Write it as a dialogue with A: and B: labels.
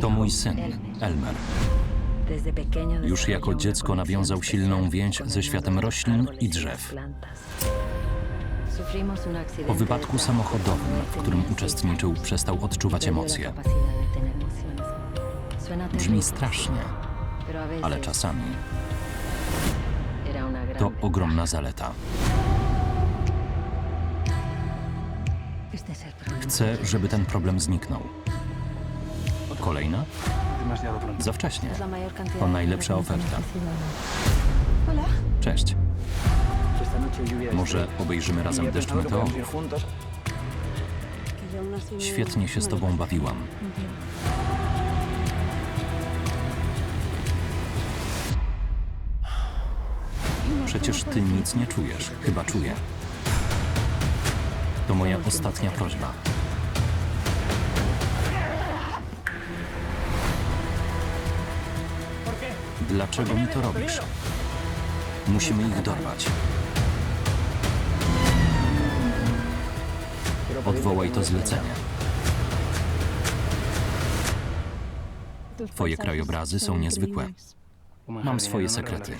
A: To mój syn, Elmer. Już jako dziecko nawiązał silną więź ze światem roślin i drzew. Po wypadku samochodowym, w którym uczestniczył, przestał odczuwać emocje. Brzmi strasznie, ale czasami to ogromna zaleta. Chcę, żeby ten problem zniknął. Kolejna? Za wcześnie. To najlepsza oferta. Cześć. Może obejrzymy razem deszcz meteorów? Świetnie się z tobą bawiłam. Przecież ty nic nie czujesz. Chyba czuję. To moja ostatnia prośba. Dlaczego mi to robisz? Musimy ich dorwać. Odwołaj to zlecenie. Twoje krajobrazy są niezwykłe. Mam swoje sekrety.